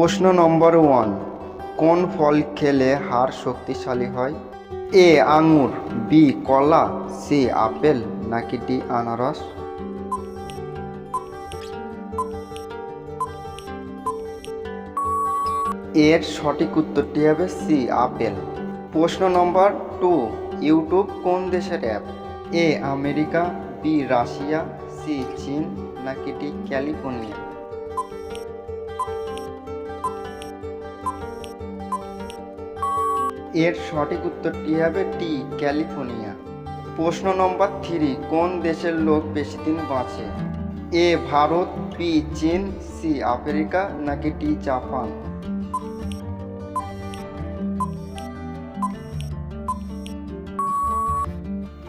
প্রশ্ন নম্বর ওয়ান, কোন ফল খেলে হাড় শক্তিশালী হয়? এ, আঙুর, বি, কলা, সি, আপেল, নাকি ডি, আনারস? এর সঠিক উত্তরটি হবে সি, আপেল। প্রশ্ন নম্বর টু, ইউটিউব কোন দেশের app? A, America, B, Russia, C, চীন, নাকি ডি, ক্যালিফোর্নিয়া? এর সঠিক উত্তরটি হবে? D, California. প্রশ্ন নম্বর থ্রি, কোন দেশের লোক বেশি দিন বাঁচে? এ, ভারত, বি, চীন, সি, আফ্রিকা, নাকি টি জাপান?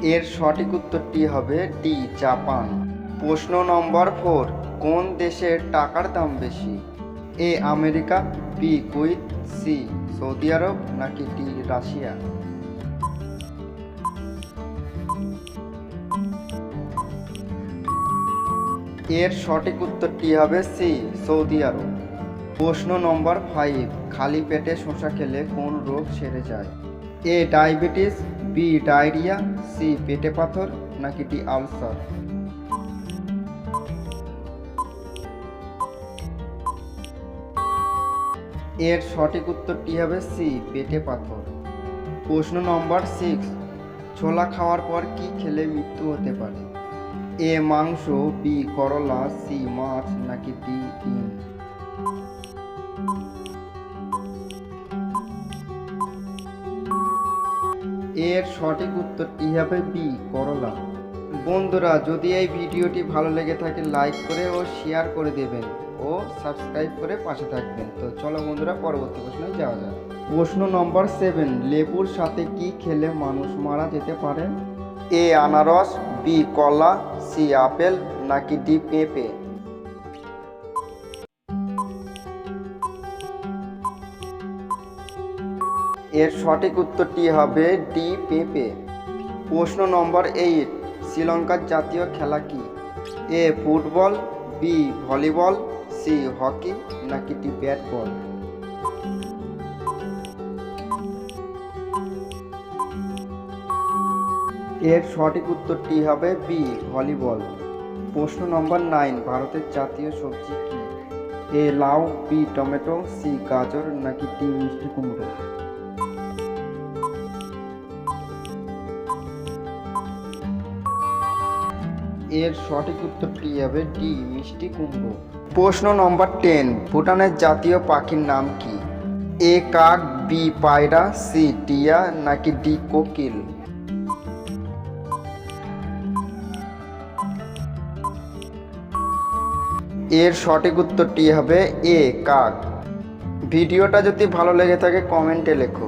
এর সঠিক উত্তরটি হবে ডি, জাপান। প্রশ্ন নম্বর ফোর, কোন দেশের টাকার দাম বেশি? A, America, B Kuwait C Saudi Arab নাকি ডি রাশিয়া? এর সঠিক উত্তরটি হবে? C, Saudi Arab. প্রশ্ন নম্বর ফাইভ খালি পেটে শসা খেলে কোন রোগ সেরে যায়? A, diabetes, B, diarrhoea, C, পেটে পাথর, নাকি ডি, আলসার? এর সঠিক উত্তরটি হবে? সি পেটে পাথর। প্রশ্ন নম্বর সিক্স ছোলা খাওয়ার পর কি খেলে মৃত্যু হতে পারে? এ মাংস বি করলা সি মাছ, নাকি ডি ডিম? এর সঠিক উত্তরটি হবে? বি করলা। বন্ধুরা, যদি এই ভিডিওটি ভালো লেগে থাকে লাইক করে ও শেয়ার করে দেবেন। ও সাবস্ক্রাইব করে পাশে থাকবেন। তো চলো বন্ধুরা, পরবর্তী প্রশ্নে যাওয়া যাক। প্রশ্ন নম্বর সেভেন লেবুর সাথে কি খেলে মানুষ মারা যেতে পারে? এ, আনারস, বি, কলা, সি, আপেল, নাকি ডি, পেঁপে? এর সঠিক উত্তরটি হবে ডি, পেঁপে। প্রশ্ন নম্বর এইট শ্রীলঙ্কার জাতীয় খেলা কি? A, football, B, volleyball C hockey নাকি ডি ব্যাট বল এর সঠিক উত্তরটি হবে বি, ভলিবল। প্রশ্ন নম্বর নাইন, ভারতের জাতীয় সবজি কি? এ লাউ, বি টমেটো, সি গাজর নাকি টি মিষ্টি কুমড়ো? এর সঠিক উত্তরটি হবে? ডি মিষ্টি কুমড়ো। প্রশ্ন নম্বর টেন ভুটানের জাতীয় পাখির নাম কি? এ কাক বি পায়রা সি টিয়া, নাকি ডি কোকিল? এর সঠিক উত্তরটি হবে এ কাক। ভিডিওটা যদি ভালো লেগে থাকে, কমেন্টে লেখো।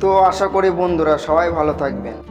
তো আশা করি বন্ধুরা সবাই ভালো থাকবেন।